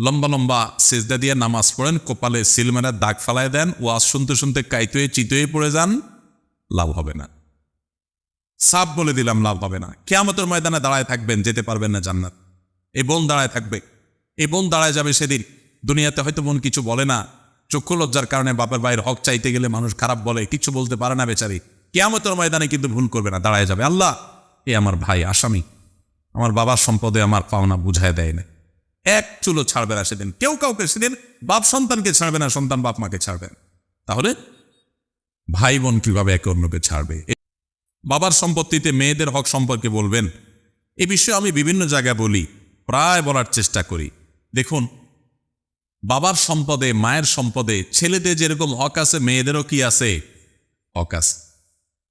লম্বা লম্বা সেজদা দিয়ে নামাজ পড়েন, কপালে সিলমেরার দাগ ফালায় দেন, ওয়াজ শুনতে শুনতে কাইতয়ে চিতয়ে পড়ে যান, লাভ হবে না। সাপ বলে দিলাম, লাভ হবে না। কেয়ামতের ময়দানে দাঁড়ায় থাকবেন, যেতে পারবেন না জান্নাত। এই বোন দাঁড়ায় থাকবে। এই বোন দাঁড়ায় যাবে সেদিন। দুনিয়াতে হয়তো বোন কিছু বলে না। চক্ষু লজ্জার কারণে বাপের ভাইয়ের হক চাইতে গেলে মানুষ খারাপ বলে, কিছু বলতে পারে না বেচারি। কেয়ামতের ময়দানে কিন্তু ভুল করবে না, দাঁড়ায় যাবে। আল্লাহ, এ আমার ভাই, আসামি। আমার বাবার সম্পদে আমার পাওনা বুঝায় দেয় না এক চুলো ছাড়বে না সেদিন। কেউ কাউকে সেদিন বাপ সন্তানকে ছাড়বে না, সন্তান বাপ মাকে ছাড়বে। তাহলে ভাই বোন কীভাবে একে অন্যকে ছাড়বে? বাবার সম্পত্তিতে মেয়েদের হক সম্পর্কে বলবেন? এ বিষয়ে আমি বিভিন্ন জায়গায় বলি, প্রায় বলার চেষ্টা করি। দেখুন, বাবার সম্পদে, মায়ের সম্পদে, ছেলেদের যেরকম হক আছে, মেয়েদেরও কি আছে? হক আছে।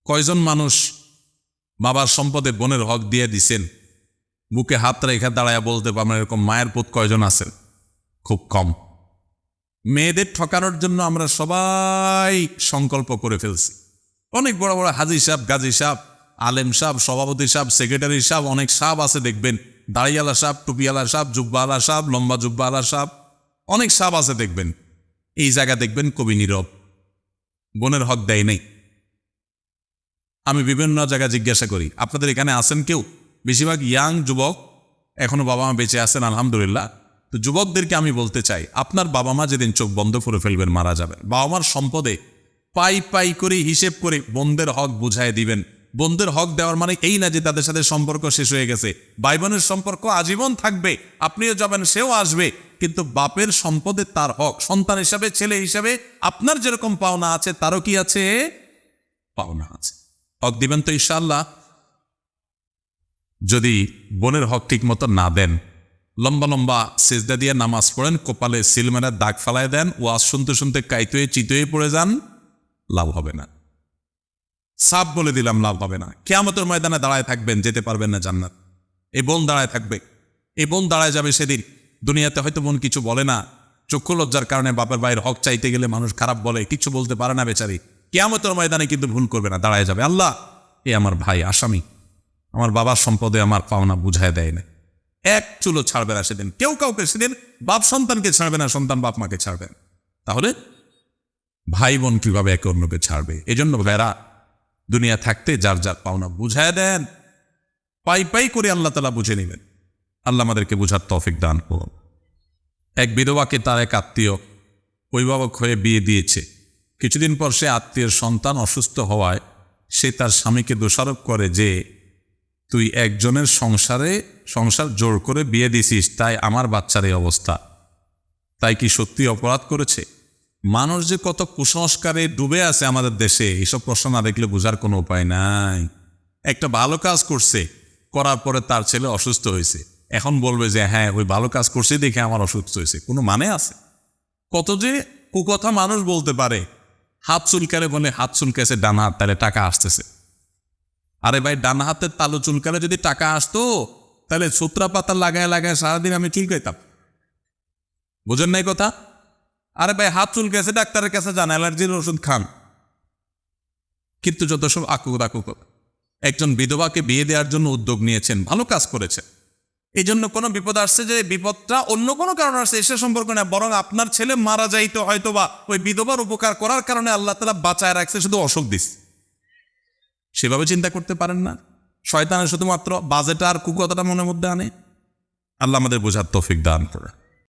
কয়জন মানুষ বাবার সম্পদে বোনের হক দিয়ে দিছেন? বুকে হাত রেখে দাঁড়ায় বলতে পারবেন এরকম মায়ের পুত কয়জন আছেন খুব কম। মেয়েদের ঠকানোর জন্য আমরা সবাই সংকল্প করে ফেলছি। অনেক বড় বড় হাজি সাহেব, গাজী সাহেব, আলেম সাহেব, সভাপতি সাহেব, সেক্রেটারি সাহেব, অনেক সাহেব আছে দেখবেন। দাড়িয়ালা সাহেব টুপিয়ালা সাহেব জুব্বালা সাহেব, লম্বা জুব্বালা সাহেব, অনেক সাহেব আছে দেখবেন। এই জায়গা দেখবেন কবি নীরব। বোনের হক দেয় নেই। আমি বিভিন্ন জায়গায় জিজ্ঞাসা করি, আপনাদের এখানে আছেন কেউ? বেশিরভাগ ইয়াং যুবক এখনও বাবা মা বেঁচে আছেন, আলহামদুলিল্লাহ। তো যুবকদেরকে আমি বলতে চাই, আপনার বাবা মা যেদিন চোখ বন্ধ করে ফেলবেন, মারা যাবেন। বাবা মার সম্পদে পাই পাই করে, হিসেব করে বন্ধের হক বুঝায় দিবেন। বন্ধের হক দেওয়ার মানে এই না যে তাদের সাথে সম্পর্ক শেষ হয়ে গেছে। ভাই বোনের সম্পর্ক আজীবন থাকবে, আপনিও যাবেন, সেও আসবে। কিন্তু বাপের সম্পদে তার হক, সন্তান হিসাবে, ছেলে হিসাবে আপনার যেরকম পাওনা আছে, তারও কি আছে? পাওনা আছে। হক দিবেন তো ইনশাল্লাহ যদি বোনের হক ঠিক মতো না দেন। লম্বা লম্বা সেজদা দিয়ে নামাজ পড়েন, কপালে সিলমেরার দাগ ফালায় দেন, ওয়াজ শুনতে শুনতে কাইতয়ে চিতয়ে পড়ে যান, লাভ হবে না। সাপ বলে দিলাম, লাভ হবে না। কেয়ামতের ময়দানে দাঁড়ায় থাকবেন, যেতে পারবেন না জান্নাত। এই বোন দাঁড়ায় থাকবে। এই বোন দাঁড়ায় যাবে সেদিন। দুনিয়াতে হয়তো বোন কিছু বলে না। চক্ষু লজ্জার কারণে বাপের ভাইয়ের হক চাইতে গেলে মানুষ খারাপ বলে, কিছু বলতে পারে না বেচারি। কেয়ামতের ময়দানে কিন্তু ভুল করবে না, দাঁড়ায় যাবে। আল্লাহ, এ আমার ভাই, আসামি। আমার বাবার সম্পদে আমার পাওনা বুঝায় দেয় না এক চুলো ছাড়বে না সেদিন। কেউ কাউকে সেদিন বাপ সন্তানকে ছাড়বে না, সন্তান বাপ মাকে ছাড়বে না। তাহলে ভাই বোন কীভাবে একে অন্যকে ছাড়বে? এজন্য ভাইরা দুনিয়া থাকতে যার যার পাওনা বুঝায় দেন। পাই পাই করে আল্লাহ তালা বুঝে নেবেন। আল্লাহ আমাদেরকে বুঝার তৌফিক দান করুন। এক বিধবাকে তার এক আত্মীয় অভিভাবক হয়ে বিয়ে দিয়েছে। কিছুদিন পর সে আত্মীয়ের সন্তান অসুস্থ হওয়ায় সে তার স্বামীকে দোষারোপ করে যে তুই একজনের সংসারে, সংসার জোর করে বিয়ে দিছিস, তাই আমার বাচ্চার এই অবস্থা। তাই কি সত্যি অপরাধ করেছে? মানুষ যে কত কুসংস্কারে ডুবে আছে আমাদের দেশে এইসব প্রশ্ন না দেখলে বোঝার কোনো উপায় নাই। একটা ভালো কাজ করছে, করার পরে তার ছেলে অসুস্থ হয়েছে। এখন বলবে যে হ্যাঁ ওই ভালো কাজ করছে দেখে আমার অসুস্থ হয়েছে। কোনো মানে আছে? কত যে কুকথা মানুষ বলতে পারে, হাত চুলকালে বলে হাত চুলকেছে ডান হাত, তাহলে টাকা আসতেছে। আরে ভাই, ডান হাতের তালু চুলকালে যদি টাকা আসতো, তাহলে সুত্রা পাতা লাগায় লাগায় সারাদিন আমি ঠিক হইতাম বুঝেন নাই কথা? আরে ভাই, হাত চুলকেছে ডাক্তারের কাছে যান, অ্যালার্জির ওষুধ খান। কিন্তু যত সব আকুক আকুক একজন বিধবাকে বিয়ে দেওয়ার জন্য উদ্যোগ নিয়েছেন, ভালো কাজ করেছেন। এই জন্য কোনো বিপদ আসছে যে বিপদটা অন্য কোনো কারণ আসছে, এসে সম্পর্ক না বরং আপনার ছেলে মারা যাইতো হয়তো বা ওই বিধবার উপকার করার কারণে আল্লাহ তালা বাঁচায় রাখছে, শুধু অসুখ দিস সেভাবে চিন্তা করতে পারেন না। শয়তানের শুধুমাত্র বাজেট আর কুকতাটা মনের মধ্যে আনে। আল্লাহ আমাদের বোঝার তৌফিক দান করে